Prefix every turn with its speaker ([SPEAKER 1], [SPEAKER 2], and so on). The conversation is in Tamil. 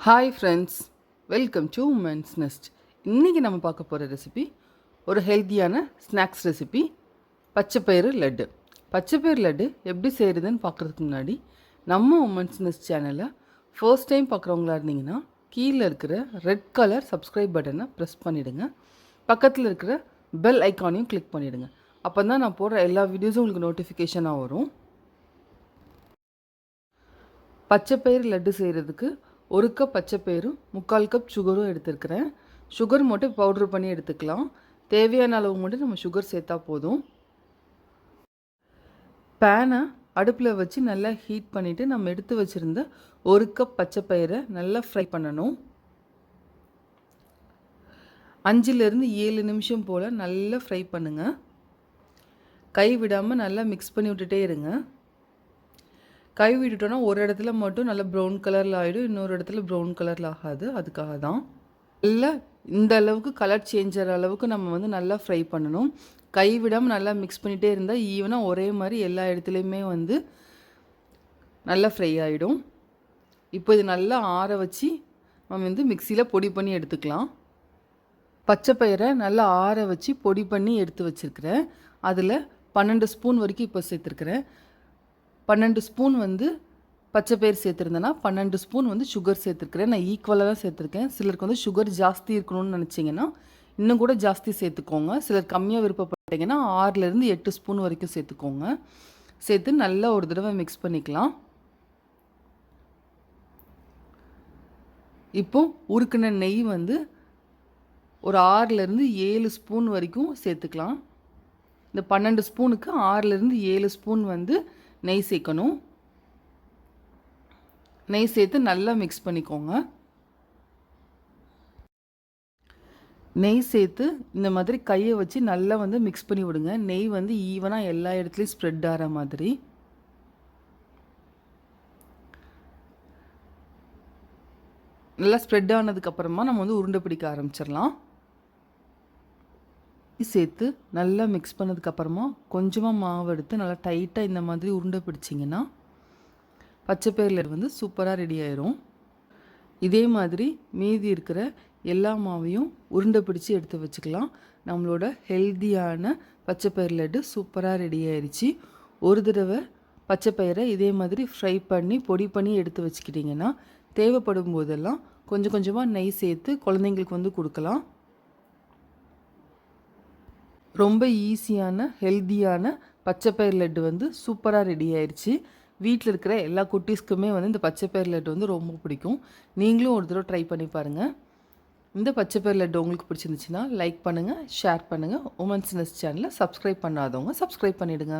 [SPEAKER 1] Hi friends welcome to Women's Nest இன்றைக்கி நம்ம பார்க்க போகிற ரெசிபி ஒரு ஹெல்த்தியான ஸ்நாக்ஸ் ரெசிபி பச்சைப்பயிறு லட்டு. பச்சைப்பயிறு லட்டு எப்படி செய்கிறதுன்னு பார்க்குறதுக்கு முன்னாடி நம்ம உமன்ஸ் நெஸ்ட் சேனலை ஃபர்ஸ்ட் டைம் பார்க்குறவங்களா இருந்தீங்கன்னா கீழே இருக்கிற ரெட் கலர் சப்ஸ்கிரைப் பட்டனை ப்ரெஸ் பண்ணிவிடுங்க பக்கத்தில் இருக்கிற பெல் ஐக்கானையும் கிளிக் பண்ணிவிடுங்க அப்போ தான் நான் போடுற எல்லா வீடியோஸும் உங்களுக்கு நோட்டிஃபிகேஷனாக வரும். பச்சைப்பயிறு லட்டு செய்கிறதுக்கு ஒரு கப் பச்சைப்பயிரும் முக்கால் கப் சுகரும் எடுத்துருக்கிறேன். சுகர் மட்டும் பவுட்ரு பண்ணி எடுத்துக்கலாம். தேவையான அளவு மட்டும் நம்ம சுகர் சேர்த்தா போதும். பேனை அடுப்பில் வச்சு நல்லா ஹீட் பண்ணிவிட்டு நம்ம எடுத்து வச்சுருந்த ஒரு கப் பச்சைப்பயிரை நல்லா ஃப்ரை பண்ணணும். அஞ்சுலேருந்து ஏழு நிமிஷம் போல் நல்லா ஃப்ரை பண்ணுங்கள் கை விடாமல் நல்லா மிக்ஸ் பண்ணி விட்டுட்டே இருங்க. கை விட்டுட்டோன்னா ஒரு இடத்துல மட்டும் நல்லா ப்ரௌன் கலரில் ஆகிடும் இன்னொரு இடத்துல ப்ரௌன் கலரில் ஆகாது. அதுக்காக தான் இல்லை இந்த அளவுக்கு கலர் சேஞ்ச் ஆகிற அளவுக்கு நம்ம வந்து நல்லா ஃப்ரை பண்ணணும். கை விடாமல் நல்லா மிக்ஸ் பண்ணிகிட்டே இருந்தால் ஈவனாக ஒரே மாதிரி எல்லா இடத்துலையுமே வந்து நல்லா ஃப்ரை ஆகிடும் இப்போ இது நல்லா ஆற வச்சு நம்ம வந்து மிக்சியில் பொடி பண்ணி எடுத்துக்கலாம். பச்சை பயிரை நல்லா ஆற வச்சு பொடி பண்ணி எடுத்து வச்சுருக்கிறேன். அதில் பன்னெண்டு ஸ்பூன் வரைக்கும் இப்போ சேர்த்துருக்குறேன். பன்னெண்டு ஸ்பூன் வந்து பச்சை பயிர் சேர்த்துருந்தேன்னா பன்னெண்டு ஸ்பூன் வந்து சுகர் சேர்த்துருக்குறேன். நான் ஈக்குவலாக தான் சேர்த்துருக்கேன். சிலருக்கு வந்து சுகர் ஜாஸ்தி இருக்கணும்னு நினச்சிங்கன்னா இன்னும் கூட ஜாஸ்தி சேர்த்துக்கோங்க. சிலர் கம்மியாக விருப்பப்பட்டீங்கன்னா ஆறுலேருந்து எட்டு ஸ்பூன் வரைக்கும் சேர்த்துக்கோங்க. சேர்த்து நல்லா ஒரு தடவை மிக்ஸ் பண்ணிக்கலாம். இப்போ உருக்கின நெய் வந்து ஒரு ஆறுலேருந்து ஏழு ஸ்பூன் வரைக்கும் சேர்த்துக்கலாம். இந்த பன்னெண்டு ஸ்பூனுக்கு ஆறுலேருந்து ஏழு ஸ்பூன் வந்து நெய் சேர்க்கணும். நெய் சேர்த்து நல்லா மிக்ஸ் பண்ணிக்கோங்க. நெய் சேர்த்து இந்த மாதிரி கையை வச்சு நல்லா வந்து மிக்ஸ் பண்ணி விடுங்க. நெய் வந்து ஈவனாக எல்லா இடத்துலையும் ஸ்ப்ரெட் ஆகிற மாதிரி. நல்லா ஸ்ப்ரெட் ஆனதுக்கப்புறமா நம்ம வந்து உருண்டை பிடிக்க ஆரம்பிச்சிடலாம். சேர்த்து நல்லா மிக்ஸ் பண்ணதுக்கப்புறமா கொஞ்சமாக மாவு எடுத்து நல்லா டைட்டாக இந்த மாதிரி உருண்டை பிடிச்சிங்கன்னா பச்சைப்பயிரில் வந்து சூப்பராக ரெடி ஆயிரும். இதே மாதிரி மீதி இருக்கிற எல்லா மாவையும் உருண்டை பிடிச்சி எடுத்து வச்சுக்கலாம். நம்மளோட ஹெல்த்தியான பச்சைப்பயிர் லட்டு சூப்பராக ரெடி ஆயிடுச்சு ஒரு தடவை பச்சைப்பயிரை இதே மாதிரி ஃப்ரை பண்ணி பொடி பண்ணி எடுத்து வச்சுக்கிட்டிங்கன்னா தேவைப்படும் போதெல்லாம் கொஞ்சம் கொஞ்சமாக நெய் சேர்த்து குழந்தைங்களுக்கு வந்து கொடுக்கலாம். ரொம்ப ஈஸியான ஹெல்த்தியான பச்சைப்பயிர் லட்டு வந்து சூப்பராக ரெடி ஆயிடுச்சு வீட்டில் இருக்கிற எல்லா குட்டீஸ்க்குமே வந்து இந்த பச்சைப்பயிர் லட்டு வந்து ரொம்ப பிடிக்கும். நீங்களும் ஒரு தடவை ட்ரை பண்ணி பாருங்கள் இந்த பச்சைப்பயிர் லட்டு உங்களுக்கு பிடிச்சிருந்துச்சுன்னா லைக் பண்ணுங்கள் ஷேர் பண்ணுங்கள் உமன்ஸ் நெஸ் சேனலை சப்ஸ்கிரைப் பண்ணாதவங்க சப்ஸ்கிரைப் பண்ணிவிடுங்க